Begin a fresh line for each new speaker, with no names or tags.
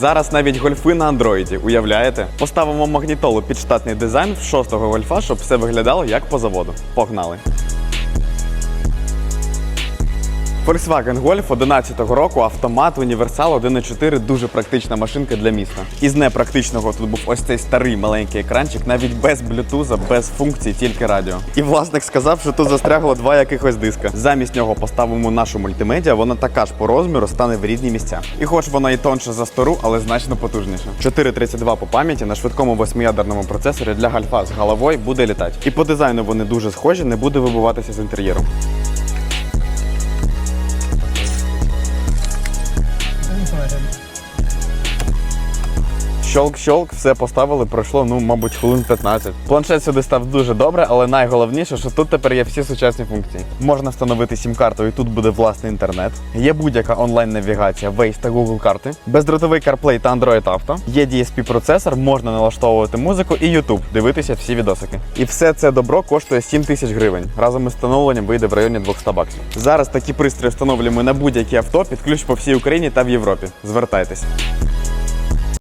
Зараз навіть гольфи на андроїді, уявляєте? Поставимо магнітолу під штатний дизайн в шостого гольфа, щоб все виглядало як по заводу. Погнали! Volkswagen Golf 11-го року автомат універсал 1.4 дуже практична машинка для міста. Із непрактичного тут був ось цей старий маленький екранчик, навіть без блютуза, без функцій, тільки радіо. І власник сказав, що тут застрягло два якихось диска. Замість нього поставимо нашу мультимедіа, вона така ж по розміру стане в рідні місця. І хоч вона і тонша за стару, але значно потужніша. 432 по пам'яті на швидкому восьмиядерному процесорі для гальфа з головою буде літати. І по дизайну вони дуже схожі, не буде вибиватися з інтер'єру. Щолк-щолк, все поставили, пройшло, ну, мабуть, хвилин 15. Планшет сюди став дуже добре, але найголовніше, що тут тепер є всі сучасні функції. Можна встановити сім-карту, і тут буде власний інтернет. Є будь-яка онлайн-навігація, Waze та Google карти, бездротовий CarPlay та Android Auto. Є DSP-процесор, можна налаштовувати музику і YouTube, дивитися всі відосики. І все це добро коштує 7 тисяч гривень. Разом із встановленням вийде в районі 200 баксів. Зараз такі пристрої встановлюємо на будь-які авто під ключ по всій Україні та в Європі. Звертайтесь.